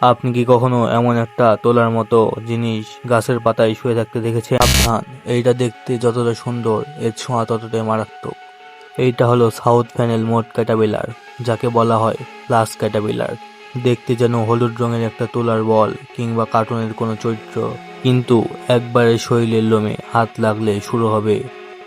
আপনি কি কখনো এমন একটা তোলার মতো জিনিস গাছের পাতায় শুয়ে থাকতে দেখেছেন? সাবধান, এইটা দেখতে যতটা সুন্দর, এর ছোঁয়া ততটাই মারাত্মক। এইটা হলো সাউথ ফ্যানেল মোট ক্যাটাবিলার, যাকে বলা হয় প্লাস ক্যাটাবিলার। দেখতে যেন হলুদ রঙের একটা তোলার বল কিংবা কার্টুনের কোনো চরিত্র। কিন্তু একবারে শরীরের লোমে হাত লাগলে শুরু হবে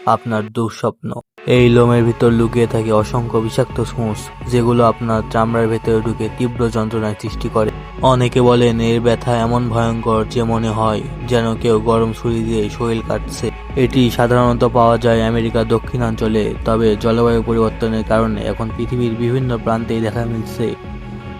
আপনার দুঃস্বপ্ন। এই লোমের ভিতর লুকিয়ে থাকে অসংখ্য বিষাক্ত সূঁচ যেগুলো আপনার চামড়ার ভেতরে ঢুকে তীব্র যন্ত্রণার সৃষ্টি করে। অনেকে বলেন এর ব্যথা এমন ভয়ঙ্কর যে মনে হয় যেন কেউ গরম ছুরি দিয়ে শরীর কাটছে। এটি সাধারণত পাওয়া যায় আমেরিকার দক্ষিণাঞ্চলে, তবে জলবায়ু পরিবর্তনের কারণে এখন পৃথিবীর বিভিন্ন প্রান্তেই দেখা মিলছে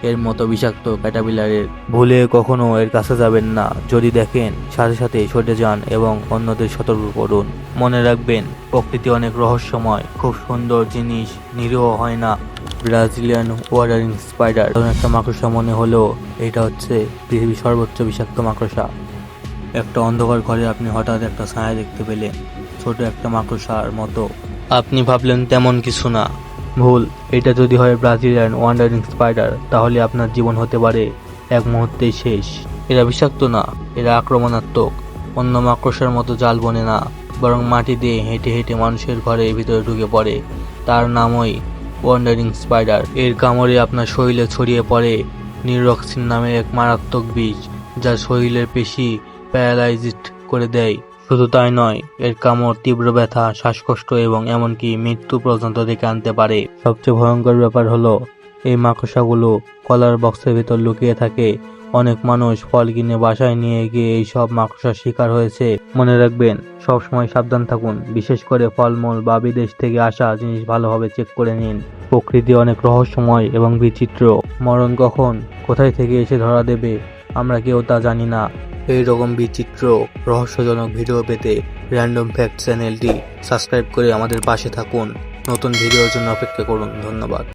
এর মতো বিষাক্ত ক্যাটাবিলারের। ভুলে কখনো এর কাছে যাবেন না, যদি দেখেন, সাথে সাথে সরে যান এবং অন্যদের সতর্ক করুন। মনে রাখবেন, প্রকৃতি অনেক রহস্যময়, খুব সুন্দর জিনিস, নিরীহ হয় না। Brazilian wandering spider. একটা মাকড়সা মনে হলেও এটা হচ্ছে পৃথিবীর সর্বোচ্চ বিষাক্ত মাকড়সা। একটা অন্ধকার ঘরে আপনি হঠাৎ একটা ছায়া দেখতে পেলেন, ছোট একটা মাকড়সার মতো। আপনি ভাবলেন তেমন কিছু না। ভুল, এটা যদি হয় ব্রাজিলিয়ান ওয়ান্ডারিং স্পাইডার, তাহলে আপনার জীবন হতে পারে এক মুহূর্তেই শেষ। এরা বিষাক্ত না, এরা আক্রমণাত্মক। অন্য মাকড়সার মতো জাল বনে না, বরং মাটি দিয়ে হেঁটে হেঁটে মানুষের ঘরে ভিতরে ঢুকে পড়ে। তার নামই ওয়ান্ডারিং স্পাইডার এর কামড়ে আপনার শরীরে ছড়িয়ে পড়ে নিউরক্সিন নামে এক মারাত্মক বিষ যা শরীরের পেশি প্যারালাইজড করে দেয়। শুধু তাই নয়, এর কামড় তীব্র ব্যথা, শ্বাসকষ্ট এবং এমনকি মৃত্যু পর্যন্ত ডেকে আনতে পারে। সবচেয়ে ভয়ঙ্কর ব্যাপার হলো, এই মাকসাগুলো কলার বক্সের ভিতর লুকিয়ে থাকে অনেক মানুষ ফল কিনে বাসায় নিয়ে গিয়ে এই সব মাকড়সার শিকার হয়েছে। মনে রাখবেন, সবসময় সাবধান থাকুন। বিশেষ করে ফলমূল বা বিদেশ থেকে আসা জিনিস ভালোভাবে চেক করে নিন। প্রকৃতি অনেক রহস্যময় এবং বিচিত্র। মরণ কখন, কোথায় থেকে এসে ধরা দেবে, আমরা কেউ তা জানি না। এই রকম বিচিত্র, রহস্যজনক ভিডিও পেতে র্যান্ডম ফ্যাক্ট চ্যানেলটি সাবস্ক্রাইব করে আমাদের পাশে থাকুন। নতুন ভিডিওর জন্য অপেক্ষা করুন। ধন্যবাদ।